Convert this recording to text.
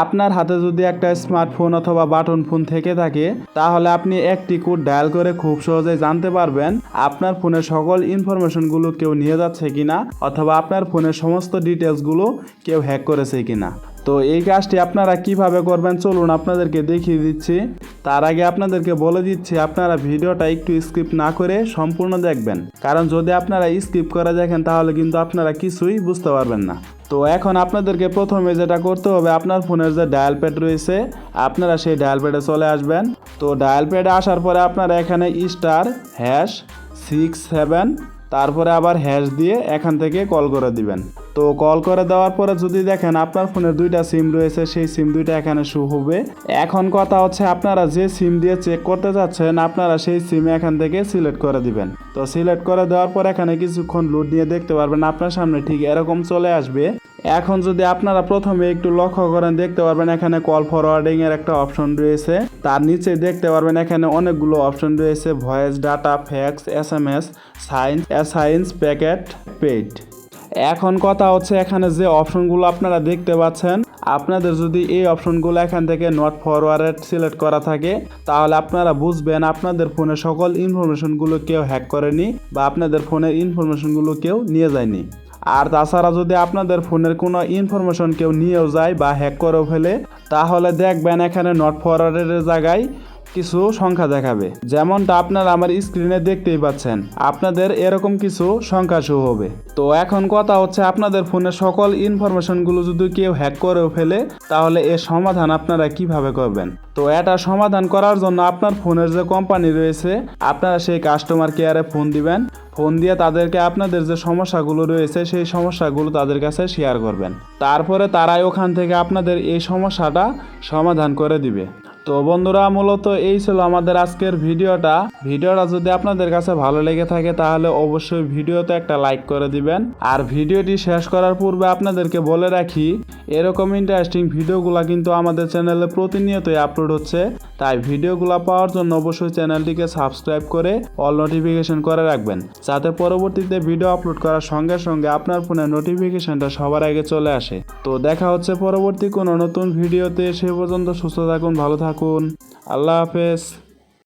আপনার হাতে যদি একটা স্মার্টফোন অথবা বাটন ফোন থেকে থাকে, তাহলে আপনি একটি কোড ডায়াল করে খুব সহজেই জানতে পারবেন আপনার ফোনের সকল ইনফরমেশনগুলো কেউ নিয়ে যাচ্ছে কিনা, অথবা আপনার ফোনের সমস্ত ডিটেলসগুলো কেউ হ্যাক করেছে কিনা। তো এই কাজটি আপনারা কীভাবে করবেন চলুন আপনাদেরকে দেখিয়ে দিচ্ছি। তার আগে আপনাদেরকে বলে দিচ্ছি, আপনারা ভিডিওটা একটু স্কিপ না করে সম্পূর্ণ দেখবেন। কারণ যদি আপনারা স্কিপ করে দেখেন, তাহলে কিন্তু আপনারা কিছুই বুঝতে পারবেন না। তো এখন আপনাদেরকে প্রথমে যেটা করতে হবে, আপনার ফোনের যে ডায়াল প্যাড রয়েছে, আপনারা সেই ডায়াল প্যাডে চলে আসবেন। তো ডায়াল প্যাডে আসার পরে আপনারা এখানে স্টার হ্যাশ সিক্স সেভেন তারপরে আবার হ্যাশ দিয়ে এখান থেকে কল করে দিবেন। তো কল করে দেওয়ার পরে যদি দেখেন আপনার ফোনের দুইটা সিম রয়েছে, সেই সিম দুইটা এখানে শু হবে। এখন কথা হচ্ছে আপনারা যে সিম দিয়ে চেক করতে যাচ্ছেন, আপনারা সেই সিম এখান থেকে সিলেক্ট করে দিবেন। তো সিলেক্ট করে দেওয়ার পর এখানে কিছুক্ষণ লোড নিয়ে দেখতে পারবেন, আপনার সামনে ঠিক এরকম চলে আসবে। এখন যদি আপনারা প্রথমে একটু লক্ষ্য করেন, দেখতে পারবেন এখানে কল ফরওয়ার্ডিং এর একটা অপশন রয়েছে। তার নিচে দেখতে পারবেন এখানে অনেকগুলো অপশন রয়েছে voice data fax S M S science science packet paid এখন কথা হচ্ছে এখানে যে অপশনগুলো আপনারা দেখতে পাচ্ছেন, আপনাদের যদি এই অপশনগুলো এখান থেকে নট ফরওয়ার্ড সিলেক্ট করা থাকে, তাহলে আপনারা বুঝবেন আপনাদের ফোনে সকল ইনফরমেশনগুলো কেউ হ্যাক করেনি বা আপনাদের ফোনের ইনফরমেশনগুলো কেউ নিয়ে যায়নি। আর তাছাড়া যদি আপনাদের ফোনের কোনো ইনফরমেশন কেউ নিয়েও যায় বা হ্যাক করেও ফেলে, তাহলে দেখবেন এখানে নট ফরওয়ার্ডের জায়গায় কিছু সংখ্যা দেখাবে। যেমনটা আপনারা আমার স্ক্রিনে দেখতেই পাচ্ছেন, আপনাদের এরকম কিছু সংখ্যা শো হবে। তো এখন কথা হচ্ছে আপনাদের ফোনের সকল ইনফরমেশনগুলো যদি কেউ হ্যাক করেও ফেলে, তাহলে এর সমাধান আপনারা কীভাবে করবেন? তো এটা সমাধান করার জন্য আপনার ফোনের যে কোম্পানি রয়েছে, আপনারা সেই কাস্টমার কেয়ারে ফোন দিবেন। ফোন দিয়ে তাদেরকে আপনাদের যে সমস্যাগুলো রয়েছে, সেই সমস্যাগুলো তাদের কাছে শেয়ার করবেন। তারপরে তারাই ওখান থেকে আপনাদের এই সমস্যাটা সমাধান করে দিবে। তো বন্ধুরা, মূলত এই ছিল আমাদের আজকের ভিডিওটা। ভিডিওটা যদি আপনাদের কাছে ভালো লেগে থাকে, তাহলে অবশ্যই ভিডিওতে একটা লাইক করে দিবেন। আর ভিডিওটি শেষ করার পূর্বে আপনাদেরকে বলে রাখি এরকম ইন্টারেস্টিং ভিডিওগুলো কিন্তু আমাদের চ্যানেলে প্রতিনিয়তই আপলোড হচ্ছে। তাই ভিডিওগুলো পাওয়ার জন্য অবশ্যই চ্যানেলটিকে সাবস্ক্রাইব করে অল নোটিফিকেশন করে রাখবেন। যাতে পরবর্তীতে ভিডিও আপলোড করার সঙ্গে সঙ্গে আপনার ফোনে নোটিফিকেশনটা সবার আগে চলে আসে। তো দেখা হচ্ছে পরবর্তী কোনো নতুন ভিডিওতে সে পর্যন্ত সুস্থ থাকুন, ভালো থাকুন। আল্লাহ হাফেজ।